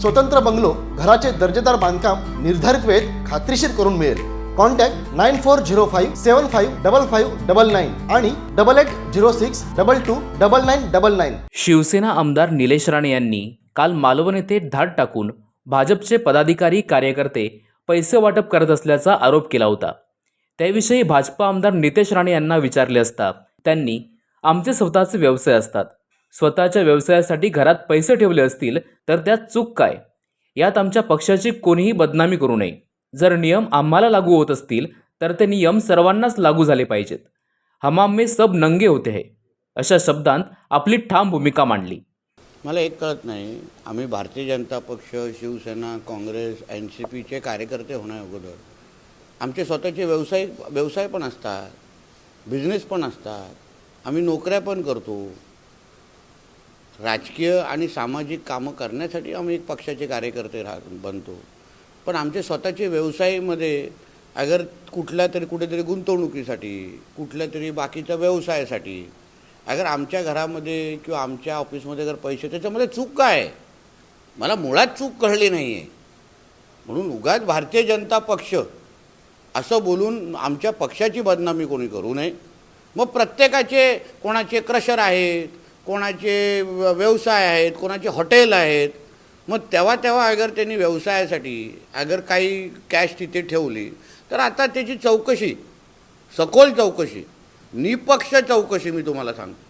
स्वतंत्र बंगलो घराचे दर्जेदार बांधकाम निर्धारित वेळेत खात्रीशीर करून मिळेल. Contact nine four zero five seven five double five double nine आणि double eight zero six double two double nine double nine. Shiv Sena आमदार निलेश राणे यांनी काल मालवण येथे धाड टाकून भाजपचे पदाधिकारी कार्यकर्ते पैसे वाटप करत असल्याचा आरोप केला होता. त्याविषयी भाजपा आमदार नितेश राणे यांना विचारले असता त्यांनी आमचे स्वतःचे व्यवसाय असतात. स्वतःच्या व्यवसायासाठी घरात पैसे ठेवले असतील तर त्यात चूक काय? यात आमच्या पक्षाची कोणीही बदनामी करू नये. जर नियम आम्हाला लागू होत असतील तर ते नियम सर्वांनाच लागू झाले पाहिजेत. हमाम में सब नंगे होते हे. अशा शब्दांत आपली ठाम भूमिका मांडली. मला एक कळत नाही आम्ही Bharatiya Janata Paksha Shiv Sena Congress N C पीचे कार्यकर्ते होण्या अगोदर आमचे स्वतःचे व्यवसाय व्यवसाय पण असतात बिझनेस पण असतात आम्ही नोकऱ्या पण करतो. राजकीय आणि सामाजिक कामं करण्यासाठी आम्ही एक पक्षाचे कार्यकर्ते राह बनतो. पण आमचे स्वतःचे व्यवसायामध्ये अगर कुठल्या तरी कुठेतरी गुंतवणुकीसाठी कुठल्या तरी बाकीच्या व्यवसायासाठी अगर आमच्या घरामध्ये किंवा आमच्या ऑफिसमध्ये जर पैसे त्याच्यामध्ये चूक काय? आहे? मला मुळात चूक कळली नाही आहे म्हणून उगाच भारतीय जनता पक्ष असं बोलून आमच्या पक्षाची बदनामी कोणी करू नये. मग प्रत्येकाचे कोणाचे क्रशर आहेत कोणाचे व्यवसाय आहेत कोणाचे हॉटेल आहेत मग तेव्हा तेव्हा अगर त्यांनी व्यवसायासाठी अगर काही कॅश तिथे ठेवली तर आता त्याची चौकशी सखोल चौकशी निपक्ष चौकशी मी तुम्हाला सांगतो.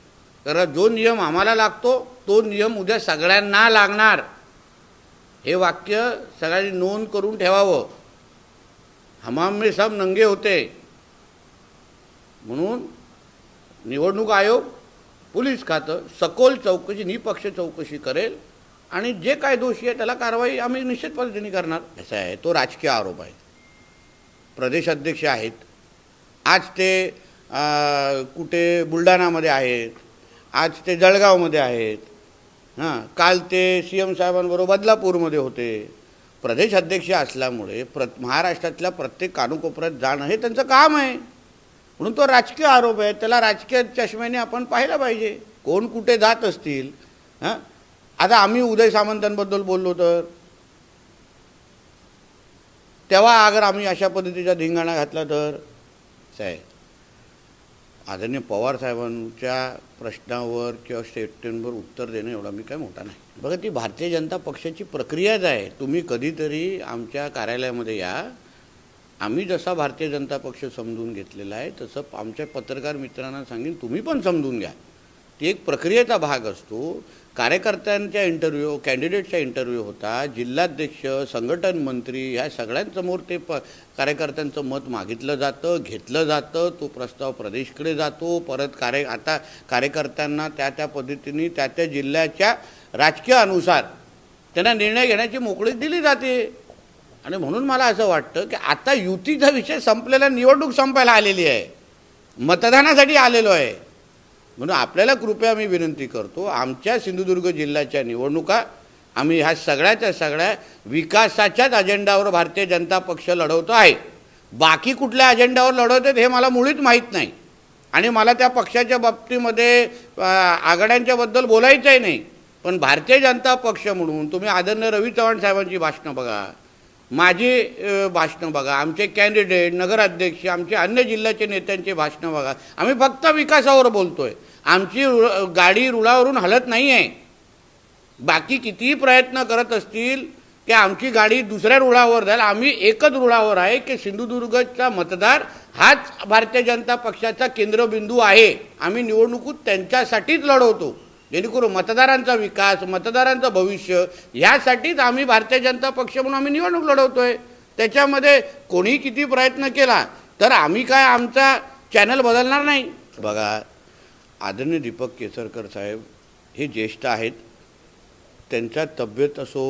कारण जो नियम आम्हाला लागतो तो नियम उद्या सगळ्यांना लागणार. हे वाक्य सगळ्यांनी नोंद करून ठेवावं. हमाम में सब नंगे होते. म्हणून निवडणूक आयोग पोलीस खातं सखोल चौकशी निपक्ष चौकशी करेल आणि जे काय दोषी आहे त्याला कारवाई आम्ही निश्चित पद्धतीने करणार. असं आहे तो राजकीय आरोप आहे. प्रदेश अध्यक्ष आहेत. आज ते कुठे बुलढाणामध्ये आहेत. आज ते जळगावमध्ये आहेत. हां काल ते सी एम साहेबांबरोबर बदलापूरमध्ये होते. प्रदेश अध्यक्ष असल्यामुळे प्र महाराष्ट्रातल्या प्रत्येक कानुकोपऱ्यात जाणं हे त्यांचं काम आहे. म्हणून तो राजकीय आरोप आहे. त्याला राजकीय चष्म्याने आपण पाहिला पाहिजे. कोण कुठे जात असतील हां? आता आम्ही उदय सामंतांबद्दल बोललो तर? तेव्हा अगर आम्ही अशा पद्धतीचा धिंगाणा घातला तर? साहेब आदरणीय पवार साहेबांच्या प्रश्नावर किंवा स्टेटमेंटवर उत्तर देणं एवढा मी काय मोठा नाही. बघा ती भारतीय जनता पक्षाची प्रक्रियाच आहे. तुम्ही कधीतरी आमच्या कार्यालयामध्ये या. आम्ही जसा भारतीय जनता पक्ष समजून घेतलेला आहे तसं आमच्या पत्रकार मित्रांना सांगेन तुम्ही पण समजून घ्या. ती एक प्रक्रियेचा भाग असतो. कार्यकर्त्यांच्या इंटरव्ह्यू कॅन्डिडेटचा इंटरव्ह्यू होता जिल्हाध्यक्ष संघटन मंत्री ह्या सगळ्यांसमोर ते प कार्यकर्त्यांचं मत मागितलं जातं घेतलं जातं तो प्रस्ताव प्रदेशकडे जातो परत कार्य आता कार्यकर्त्यांना त्या त्या पद्धतीने त्या त्या जिल्ह्याच्या राजकीय अनुसार त्यांना निर्णय घेण्याची मोकळीक दिली जाते. आणि म्हणून मला असं वाटतं की आता युतीचा विषय संपलेला निवडणूक संपायला आलेली आहे. मतदानासाठी आलेलो आहे. म्हणून आपल्याला कृपया मी विनंती करतो आमच्या सिंधुदुर्ग जिल्ह्याच्या निवडणुका आम्ही ह्या सगळ्याच्या सगळ्या विकासाच्याच अजेंडावर भारतीय जनता पक्ष लढवतो आहे. बाकी कुठल्या अजेंडावर लढवतात हे मला मुळीच माहीत नाही. आणि मला त्या पक्षाच्या बाबतीमध्ये आघाड्यांच्याबद्दल बोलायचंही नाही. पण भारतीय जनता पक्ष म्हणून तुम्ही आदरणीय रवी चव्हाण साहेबांची भाषणं बघा. माझी भाषणं बघा. आमचे कॅन्डिडेट नगराध्यक्ष आमचे अन्य जिल्ह्याचे नेत्यांचे भाषणं बघा. आम्ही फक्त विकासावर बोलतोय. आमची रु गाडी रुळावरून हलत नाही आहे बाकी कितीही प्रयत्न करत असतील की आमची गाडी दुसऱ्या रुळावर जाईल. आम्ही एकच रुळावर आहे की सिंधुदुर्गचा मतदार हाच भारतीय जनता पक्षाचा केंद्रबिंदू आहे. आम्ही निवडणुकीत त्यांच्यासाठीच लढवतो. जेणेकरून मतदारांचा विकास मतदारांचं भविष्य यासाठीच आम्ही भारतीय जनता पक्ष म्हणून आम्ही निवडणूक लढवतोय. त्याच्यामध्ये कोणी किती प्रयत्न केला तर आम्ही काय आमचा चॅनल बदलणार नाही. बघा आदरणीय दीपक केसरकर साहेब हे ज्येष्ठ आहेत. त्यांच्या तब्येत असो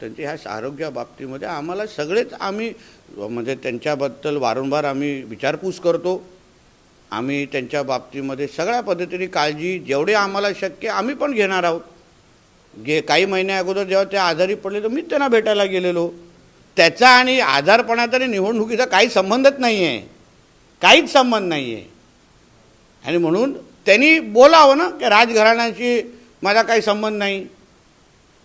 त्यांच्या ह्या आरोग्या बाबतीमध्ये आम्हाला सगळेच आम्ही म्हणजे त्यांच्याबद्दल वारंवार आम्ही विचारपूस करतो. आम्ही त्यांच्या बाबतीमध्ये सगळ्या पद्धतीने काळजी जेवढे आम्हाला शक्य आम्ही पण घेणार आहोत. गे काही महिन्या अगोदर जेव्हा ते आजारी पडले तर मीच त्यांना भेटायला गेलेलो. त्याचा आणि आजारपणाचा आणि निवडणुकीचा काही संबंधच नाही आहे काहीच संबंध नाही आहे आणि म्हणून त्यांनी बोलावं ना की राजघराण्याशी माझा काही संबंध नाही.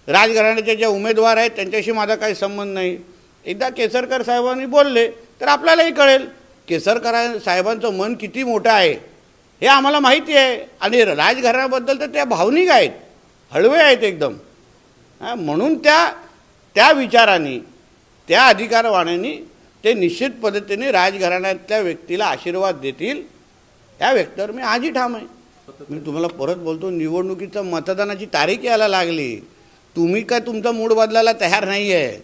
राजघराण्याचे जे उमेदवार आहेत त्यांच्याशी माझा काही संबंध नाही. एकदा केसरकर साहेबांनी बोलले तर आपल्यालाही कळेल. केसरकर साहेबांचं मन किती मोठं आहे हे आम्हाला माहिती आहे. आणि राजघराण्याबद्दल तर त्या भावनिक आहेत. हळवे आहेत एकदम. म्हणून त्या त्या विचाराने त्या अधिकारवाण्यानी ते निश्चित पद्धतीने राजघराण्यातल्या व्यक्तीला आशीर्वाद देतील. या व्यक्तीवर मी आजही ठाम आहे. मी तुम्हाला परत बोलतो निवडणुकीचं मतदानाची तारीख यायला लागली. तुम्ही काय तुमचा मूड बदलायला तयार नाही आहे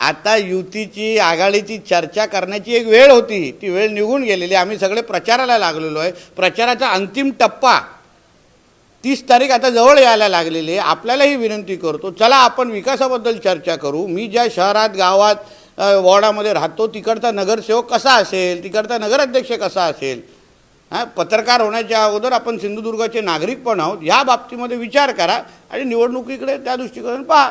आता युतीची आघाडीची चर्चा करण्याची एक वेळ होती. ती वेळ निघून गेलेली. आम्ही सगळे प्रचाराला लागलेलो आहे. प्रचाराचा अंतिम टप्पा तीस तारीख आता जवळ यायला लागलेली आहे. आपल्यालाही विनंती करतो चला आपण विकासाबद्दल चर्चा करू. मी ज्या शहरात गावात वॉर्डामध्ये राहतो तिकडचा नगरसेवक कसा असेल तिकडचा नगराध्यक्ष कसा असेल हां पत्रकार होण्याच्या अगोदर आपण सिंधुदुर्गाचे नागरिक पण आहोत. या बाबतीमध्ये विचार करा आणि निवडणुकीकडे त्या दृष्टिकोनातून पहा.